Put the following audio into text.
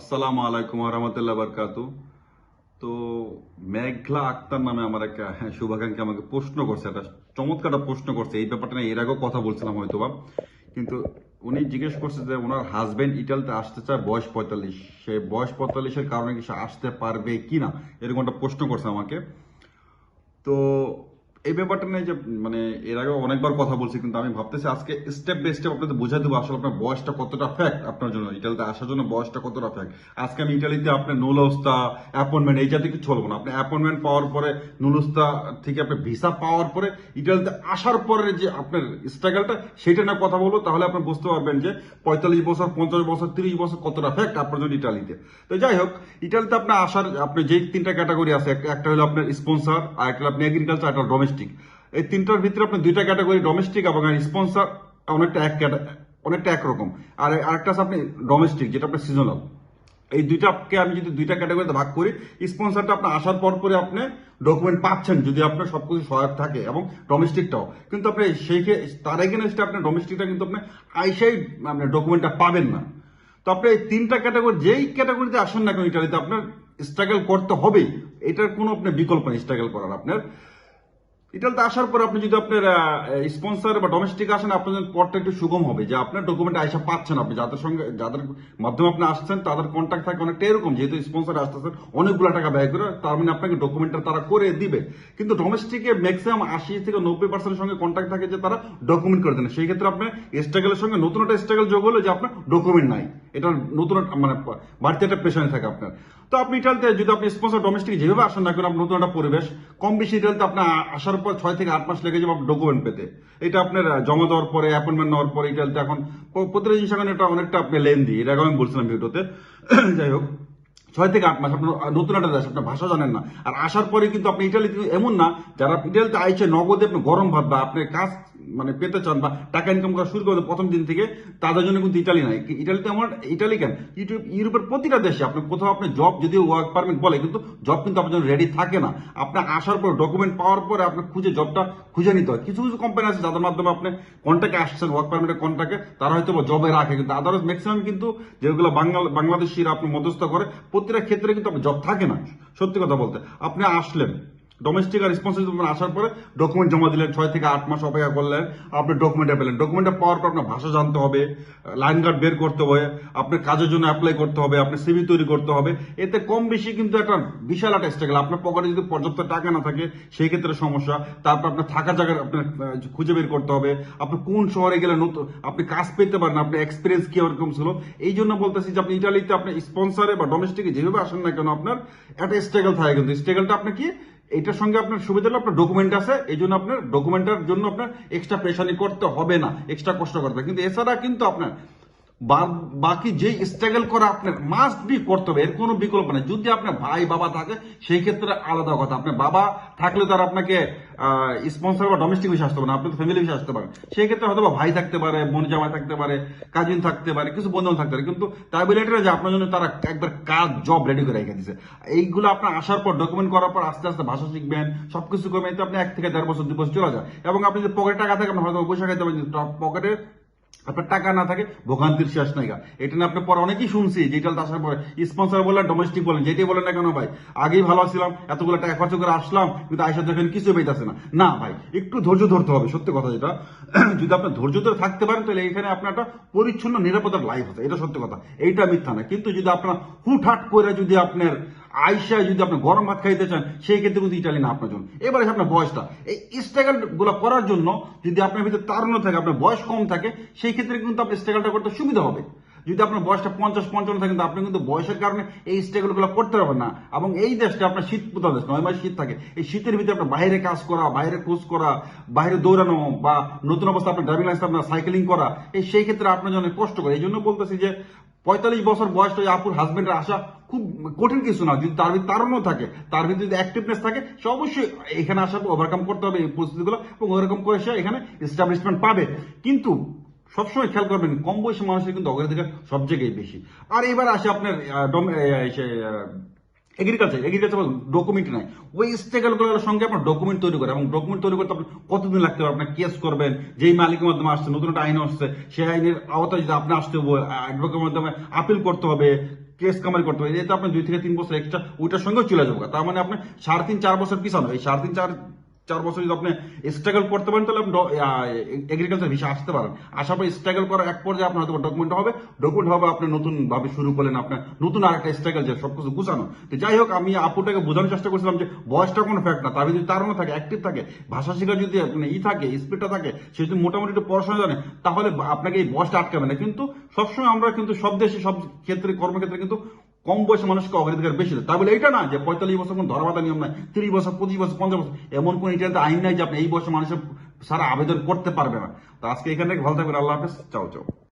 আসসালামু আলাইকুম রহমতুল্লাহ বরকাতু তো মেঘলা আক্তার নামে আমার এক হ্যাঁ, শুভাকাঙ্ক্ষী আমাকে প্রশ্ন করছে একটা চমৎকার একটা প্রশ্ন করছে। এই ব্যাপারটা নিয়ে এর আগেও কথা বলছিলাম হয়তো বা কিন্তু উনি জিজ্ঞেস করছে যে ওনার হাজব্যান্ড ইটালিতে আসতে চায় বয়স পঁয়তাল্লিশ। সে বয়স পঁয়তাল্লিশের কারণে কি সে আসতে পারবে কি না এরকম একটা প্রশ্ন করছে আমাকে। তো এই ব্যাপারটা নিয়ে যে মানে এর আগে অনেকবার কথা বলছি, কিন্তু আমি ভাবতেছি আজকে স্টেপ বাই স্টেপ আপনাদের বুঝাই দেবো আসলে আপনার বয়সটা কতটা ফ্যাক্ট আপনার জন্য, ইটালিতে আসার জন্য বয়সটা কতটা ফ্যাক্ট আজকে আমি ইটালিতে আপনার নুলস্তা অ্যাপয়েন্টমেন্ট এই জাতীয় কিছু বলব না। আপনি অ্যাপয়েন্টমেন্ট পাওয়ার পরে, নুলস্তা থেকে আপনি ভিসা পাওয়ার পরে, ইটালিতে আসার পরে যে আপনার স্ট্রাগলটা সেটা না কথা বলব, তাহলে আপনি বুঝতে পারবেন যে পঁয়তাল্লিশ বছর, পঞ্চাশ বছর, তিরিশ বছর কতটা ফ্যাক্ট আপনার জন্য ইটালিতে। তো যাই হোক, ইটালিতে আপনার আসার, আপনি যেই তিনটা ক্যাটাগরি আছে একটা- হলো আপনার স্পন্সর আর একটা আপনি এগ্রিকালচার একটা ডোমেস্টিক এই তিনটার ভিতরে আপনি দুইটা ক্যাটাগরি ডোমেস্টিক এবং স্পন্সর অনেকটা এক অনেকটা একরকম। আর আরেকটা আছে আপনি ডোমেস্টিক যেটা আপনার সিজনাল এই দুইটাকে আমি যদি দুইটা ক্যাটাগরিতে ভাগ করি স্পন্সরটা আপনার আসার পর পরে আপনি ডকুমেন্ট পাচ্ছেন, যদি আপনার সবকিছু সহায়ক থাকে এবং ডোমেস্টিকটাও কিন্তু আপনি সেই তার এগেনস্টে আপনার ডোমেস্টিকটা কিন্তু আপনি আইসাই আপনি ডকুমেন্টটা পাবেন না। তো আপনি এই তিনটা ক্যাটাগরি যেই ক্যাটাগরিতে আসেন না কেন ইটালিতে আপনার স্ট্রাগল করতে হবেই। এটার কোনো আপনার বিকল্প নেই স্ট্রাগল করার আপনার। ইটালিতে আসার পর আপনি যদি আপনার স্পন্সর বা ডোমেস্টিক আসেন, আপনার জন্য পথটা একটু সুগম হবে। যে আপনার ডকুমেন্ট আইসা পাচ্ছেন আপনি, যাদের সঙ্গে, যাদের মাধ্যমে আপনি আসছেন, তাদের কন্ট্যাক্ট থাকে অনেকটা এরকম। যেহেতু স্পন্সর আসতেছেন অনেকগুলো টাকা ব্যয় করে, তার মানে আপনাকে ডকুমেন্টটা তারা করে দিবে। কিন্তু ডোমেস্টিকে ম্যাক্সিমাম আশি থেকে নব্বই পার্সেন্টের সঙ্গে কন্ট্যাক্ট থাকে যে তারা ডকুমেন্ট করে দেন। সেই ক্ষেত্রে আপনার স্ট্রাগলের সঙ্গে নতুন একটা স্ট্রাগল যোগ হলো যে আপনার ডকুমেন্ট নাই। এটা নতুন মানে বাড়তি একটা পেশনে থাকে আপনার। তো আপনি ইটালিতে যদি আপনি স্পন্সর ডোমেস্টিক যেভাবে আসেন না আপনার নতুন একটা পরিবেশ, কম বেশি ইটালিতে আপনার আসার পর ছয় থেকে আট মাস লেগে যাবে ডকুমেন্ট পেতে। এটা আপনার জমা দেওয়ার পরে অ্যাপয়েন্টমেন্ট নেওয়ার পরে, এটা এখন প্রতিটা জিনিস এখন এটা অনেকটা আপনি লেন্দি এটা আমি বলছিলাম ভিডিওতে। যাই হোক, ছয় থেকে আট মাস, আপনার নতুন একটা দেশ, আপনার ভাষা জানেন না। আর আসার পরে কিন্তু আপনি ইটালিতে এমন না, যারা ইটালিতে আইছে, নগদে আপনি গরম ভাত বা আপনি কাজ মানে পেতে চান বা টাকা ইনকাম করা শুরু করতে প্রথম দিন থেকে, তাদের জন্য কিন্তু ইটালি নাই। ইটালিতে আমার ইটালি কেন? ইউটিউব ইউরোপের প্রতিটা দেশে আপনি কোথাও আপনি জব যদি ওয়ার্ক পারমিট বলে, কিন্তু জব কিন্তু আপনার জন্য রেডি থাকে না। আপনি আসার পর ডকুমেন্ট পাওয়ার পরে আপনি খুঁজে জবটা খুঁজে নিতে হয়। কিছু কিছু কোম্পানি আছে যাদের মাধ্যমে আপনি কন্ট্যাক্টে আসছেন ওয়ার্ক পারমিটের কন্ট্যাক্টে তারা হয়তো জবে রাখে, কিন্তু আদার্স ম্যাক্সিমাম কিন্তু যেগুলো বাংলা, বাংলাদেশিরা আপনি মধ্যস্থ করে, প্রতিটা ক্ষেত্রে কিন্তু আপনার জব থাকে না। সত্যি কথা বলতে, আপনি আসলেন ডোমেস্টিক আর রেসপন্সিবিলিটি আসার পরে ডকুমেন্ট জমা দিলেন, ছয় থেকে আট মাস অপেক্ষা করলেন, আপনি ডকুমেন্টটা পেলেন ডকুমেন্টটা পাওয়ার পর আপনার ভাষা জানতে হবে লাইন গার্ড বের করতে হবে, আপনার কাজের জন্য অ্যাপ্লাই করতে হবে আপনি সিভি তৈরি করতে হবে। এতে কম বেশি কিন্তু একটা বিশাল একটা স্ট্রাগল আপনার পকেটে যদি পর্যাপ্ত টাকা না থাকে, সেই ক্ষেত্রে সমস্যা। তারপর আপনার থাকার জায়গা আপনার খুঁজে বের করতে হবে। আপনি কোন শহরে গেলে নতুন, আপনি কাজ পেতে পারেন, আপনার এক্সপিরিয়েন্স কি ওরকম ছিল? এই জন্য বলতেছি যে আপনি ইটালিতে আপনি স্পন্সারে বা ডোমেস্টিকে যেভাবে আসেন না কেন, আপনার একটা স্ট্রাগল থাকে কিন্তু। স্ট্রাগলটা আপনি কি? এটার সঙ্গে আপনার সুবিধা হলো আপনার ডকুমেন্ট আছে, এই জন্য আপনার ডকুমেন্টের জন্য আপনার এক্সট্রা পেশানি করতে হবে না এক্সট্রা কষ্ট করতে কিন্তু এছাড়া কিন্তু আপনার বাকি যে স্ট্রাগল করা আপনার মাস্ট বি করতে হবে, এর কোনো বিকল্প নেই। যদি আপনার ভাই, বাবা থাকে, সেই ক্ষেত্রে আলাদা কথা। আপনার বাবা থাকলে তার আপনাকে স্পন্সর বা ডোমেস্টিক বিষয় আসতে পারে আপনি তো ফ্যামিলি বিষয় আসতে পারেন। সেই ক্ষেত্রে হয়তো ভাই থাকতে পারে, বোন জামাই থাকতে পারে কাজিন থাকতে পারে, কিছু বন্ধু থাকতে পারে, কিন্তু তাই বলে যে আপনার জন্য তারা একবার কাজ জব রেডি করে রেখে দিছে এইগুলো আপনার আসার পর ডকুমেন্ট করার পর আস্তে আস্তে ভাষা শিখবেন, সবকিছু করবেন, এতে আপনি এক থেকে দেড় বছর দুই বছর চলে যায় এবং আপনি যদি পকেটে টাকা থাকে আপনি হয়তো পয়সা খাইতে পারেন পকেটে আপনার টাকা না থাকে, ভোগান্তির শেষ নাই গা। এটা নিয়ে আপনার পরে অনেকেই শুনছি যেটা আসার পরে স্পন্সর বলেন ডোমেস্টিক বলেন, যেটাই বলেন না কেন ভাই? আগেই ভালো ছিলাম এতগুলো টাকা খরচ করে আসলাম, কিন্তু আইসা দেখেন কিছু পেইতেছে না। না ভাই, একটু ধৈর্য ধরতে হবে, সত্যি কথা যেটা। যদি আপনি ধৈর্য ধরে থাকতে পারেন, তাহলে এখানে আপনার একটা পরিচ্ছন্ন নিরাপত্তার লাইফ আছে এটা সত্যি কথা, এইটা মিথ্যা না। কিন্তু যদি আপনার হুটহাট করে যদি আপনার আইসা যদি আপনি গরম ভাত খাইতে চান, সেই ক্ষেত্রে কিন্তু ইটালি না আপনার জন্য। এবারে আপনার বয়সটা। এই স্ট্রাগলগুলো করার জন্য যদি আপনার ভিতরে তারুণ্য থাকে, আপনার বয়স কম থাকে, সেই ক্ষেত্রে কিন্তু আপনি স্ট্রাগলটা করতে সুবিধা হবে। যদি আপনার বয়সটা পঞ্চাশ, পঞ্চান্ন থাকে আপনি কিন্তু বয়সের কারণে এই স্ট্রাগলগুলো করতে পারবেন না। এবং এই দেশটা আপনার শীত প্রধান দেশ, নয় মাস শীত থাকে। এই শীতের ভিতরে আপনার বাইরে কাজ করা, বাইরে খোঁজ করা, বাইরে দৌড়ানো বা নতুন অবস্থা আপনার ড্রাইভিং লাইসেন্স আপনার সাইকেলিং করা, এই সেই ক্ষেত্রে আপনার জন্য কষ্ট করে এই জন্য বলতেছি যে পঁয়তাল্লিশ বছর বয়সটা ওই আপুর হাজবেন্ডের আসা খুব কঠিন কিছু না, যদি তার ভিতরে তারণও থাকে, তার ভিতরে যদি অ্যাক্টিভনেস থাকে, সে অবশ্যই এখানে আসা ওভারকাম করতে হবে এই পরিস্থিতিগুলো এবং ওভারকাম করে সে এখানে এস্টাবলিশমেন্ট পাবে। কিন্তু সবসময় খেয়াল করবেন, কম বয়সী মানুষের কিন্তু অগ্রাধিকার সব জায়গায় বেশি। আর এবার আসে আপনার এগ্রিকালচার এগ্রিকালচার ডকুমেন্ট নাই। ওই স্ট্রাগলগুলোর সঙ্গে আপনার ডকুমেন্ট তৈরি করে, এবং ডকুমেন্ট তৈরি করতে আপনার কতদিন লাগতে পারে? আপনার কেস করবেন, যেই মালিকের মাধ্যমে আসছে, নতুন একটা আইন আসছে, সেই আইনের আওতায় যদি আপনি আসতে হবে অ্যাডভোকেটের মাধ্যমে আপিল করতে হবে কেস কামারি করতে হবে, এতে আপনার দুই থেকে তিন বছর এক্সট্রা ওইটার সঙ্গেও চলে যাব। তার মানে আপনি সাড়ে তিন, চার বছর পিছানো। এই সাড়ে তিন, চার চার বছর যদি আপনি স্ট্রাগল করতে পারেন, তাহলে আপনি এগ্রিকালচার ভিসা আসতে পারেন। আসার পর স্ট্রাগল করার এক পর্যায়ে আপনার হয়তো ডকুমেন্ট হবে। ডকুমেন্ট হবে, আপনি নতুন ভাবে শুরু করলেন, আপনার নতুন আর একটা স্ট্রাগল যে সবকিছু গুছানো। তো যাই হোক, আমি আপুটাকে বোঝানোর চেষ্টা করছিলাম যে বয়সটা কোনো ফ্যাক্ট না, তার যদি তার থাকে অ্যাক্টিভ থাকে, ভাষা শেখার যদি মানে ই থাকে স্পিডটা থাকে, সে যদি মোটামুটি একটু পড়াশোনা জানে, তাহলে আপনাকে এই বয়সটা আটকাবে না। কিন্তু সবসময় আমরা কিন্তু সব দেশে, সব ক্ষেত্রে, কর্মক্ষেত্রে কিন্তু কম বয়সে মানুষকে অগ্রাধিকার বেশি দেয়। তা বলে এটা না যে পঁয়তাল্লিশ বছর কোনো ধরাবাধা নিয়ম নাই, তিরিশ বছর, পঁচিশ বছর, পঞ্চাশ বছর, এমন কোনো এটাতে আইন নাই যে আপনি এই বয়সে মানুষের সারা আবেদন করতে পারবে না। তো আজকে এখান ভালো থাকবেন, আল্লাহ হাফেজ, চাও চাও।